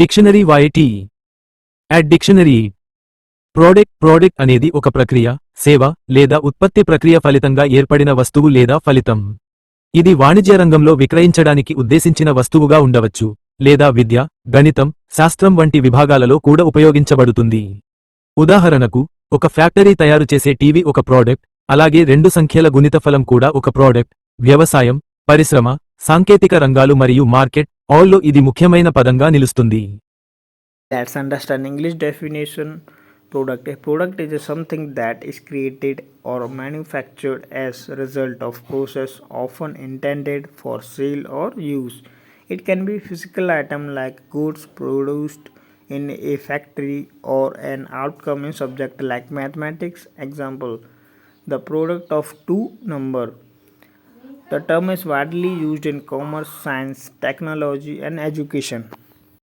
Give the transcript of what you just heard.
Dictionary వైటీ add dictionary. Product product అనేది ఒక ప్రక్రియ సేవ లేదా ఉత్పత్తి ప్రక్రియ ఫలితంగా ఏర్పడిన వస్తువు లేదా ఫలితం. ఇది వాణిజ్య రంగంలో విక్రయించడానికి ఉద్దేశించిన వస్తువుగా ఉండవచ్చు లేదా విద్య గణితం శాస్త్రం వంటి విభాగాలలో కూడా ఉపయోగించబడుతుంది. ఉదాహరణకు ఒక ఫ్యాక్టరీ తయారు చేసే టీవీ ఒక ప్రోడక్ట్ అలాగే రెండు సంఖ్యల గుణితఫలం కూడా ఒక ప్రోడక్ట్ వ్యవసాయం పరిశ్రమ సాంకేతిక రంగాలు మరియు మార్కెట్ ఆల్లో ఇది ముఖ్యమైన పదంగా నిలుస్తుంది. That's understand English definition product a product is something that is created or manufactured as result of process often intended for sale or use it can be physical item like goods produced in a factory or an outcoming subject like mathematics example the product of two number The term is widely used in commerce, science, technology, and education.